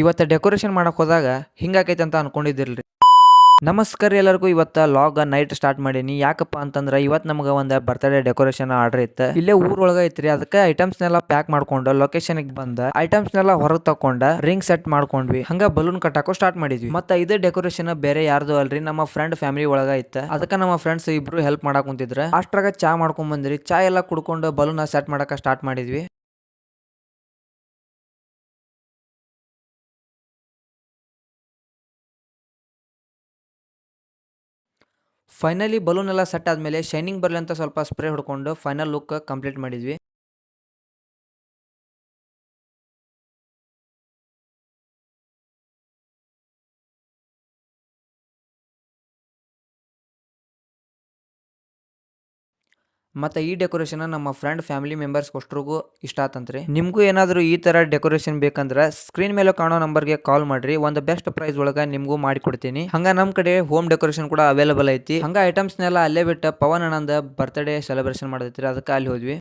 ಇವತ್ತು ಡೆಕೋರೇಷನ್ ಮಾಡಕ್ ಹೋದಾಗ ಹಿಂಗಾಕೈತೆ ಅಂತ ಅನ್ಕೊಂಡಿದ್ದಿಲ್ರಿ ನಮಸ್ಕಾರ ಎಲ್ಲರಿಗೂ, ಇವತ್ತ ಲಾಗ್ ನೈಟ್ ಸ್ಟಾರ್ಟ್ ಮಾಡೀನಿ. ಯಾಕಪ್ಪ ಅಂತಂದ್ರೆ ಇವತ್ತು ನಮ್ಗೆ ಒಂದು ಬರ್ತ್ಡೇ ಡೆಕೋರೇಷನ್ ಆರ್ಡರ್ ಇತ್ತು. ಇಲ್ಲೇ ಊರೊಳಗೆ ಐತ್ರಿ. ಅದಕ್ಕೆ ಐಟಮ್ಸ್ನೆಲ್ಲ ಪ್ಯಾಕ್ ಮಾಡ್ಕೊಂಡು ಲೊಕೇಶನ್ಗೆ ಬಂದ ಐಟಮ್ಸ್ನೆಲ್ಲ ಹೊರಗೆ ತಗೊಂಡ ರಿಂಗ್ ಸೆಟ್ ಮಾಡ್ಕೊಂಡ್ವಿ. ಹಂಗೆ ಬಲೂನ್ ಕಟ್ಟಾಕೋ ಸ್ಟಾರ್ಟ್ ಮಾಡಿದ್ವಿ. ಮತ್ತೆ ಇದೇ ಡೆಕೋರೇಷನ್ ಬೇರೆ ಯಾರ್ದು ಅಲ್ರಿ? ನಮ್ಮ ಫ್ರೆಂಡ್ ಫ್ಯಾಮಿಲಿ ಒಳಗ ಇತ್ತು. ಅದಕ್ಕೆ ನಮ್ಮ ಫ್ರೆಂಡ್ಸ್ ಇಬ್ರು ಹೆಲ್ಪ್ ಮಾಡಕ್ ಕುಂತಿದ್ರ. ಅಷ್ಟ್ರಾಗ ಚಾ ಮಾಡ್ಕೊಂಡ್ ಬಂದ್ರಿ ಚಾ ಎಲ್ಲ ಕುಡ್ಕೊಂಡು ಬಲೂನ್ ಸೆಟ್ ಮಾಡಕ ಸ್ಟಾರ್ಟ್ ಮಾಡಿದ್ವಿ. ಫೈನಲಿ ಬಲೂನ್ ಎಲ್ಲ ಸೆಟ್ ಆದಮೇಲೆ ಶೈನಿಂಗ್ ಬರಲಿ ಅಂತ ಸ್ವಲ್ಪ ಸ್ಪ್ರೇ ಹೊಡ್ಕೊಂಡು ಫೈನಲ್ ಲುಕ್ ಕಂಪ್ಲೀಟ್ ಮಾಡಿದ್ವಿ. ಮತ್ತು ಈ ಡೆಕೋರೇಷನ್ ನಮ್ಮ ಫ್ರೆಂಡ್ ಫ್ಯಾಮಿಲಿ ಮೆಂಬರ್ಸ್ ಅಷ್ಟ್ರಿಗೂ ಇಷ್ಟ ಆತಂತ್ರಿ. ನಿಮಗೂ ಏನಾದರೂ ಈ ಥರ ಡೆಕೋರೇಷನ್ ಬೇಕಂದ್ರೆ ಸ್ಕ್ರೀನ್ ಮೇಲೆ ಕಾಣೋ ನಂಬರ್ಗೆ ಕಾಲ್ ಮಾಡ್ರಿ. ಒಂದು ಬೆಸ್ಟ್ ಪ್ರೈಸ್ ಒಳಗೆ ನಿಮಗೂ ಮಾಡಿಕೊಡ್ತೀನಿ. ಹಂಗ ನಮ್ಮ ಕಡೆ ಹೋಮ್ ಡೆಕೋರೇಷನ್ ಕೂಡ ಅವೈಲೇಬಲ್ ಐತಿ. ಹಂಗ ಐಟಮ್ಸ್ನೆಲ್ಲ ಅಲ್ಲೇ ಬಿಟ್ಟು ಪವನ್ ಅಣ್ಣಂದ ಬರ್ತ್ಡೇ ಸೆಲೆಬ್ರೇಷನ್ ಮಾಡೈತ್ರಿ ಅದಕ್ಕೆ ಅಲ್ಲಿ ಹೋದ್ವಿ.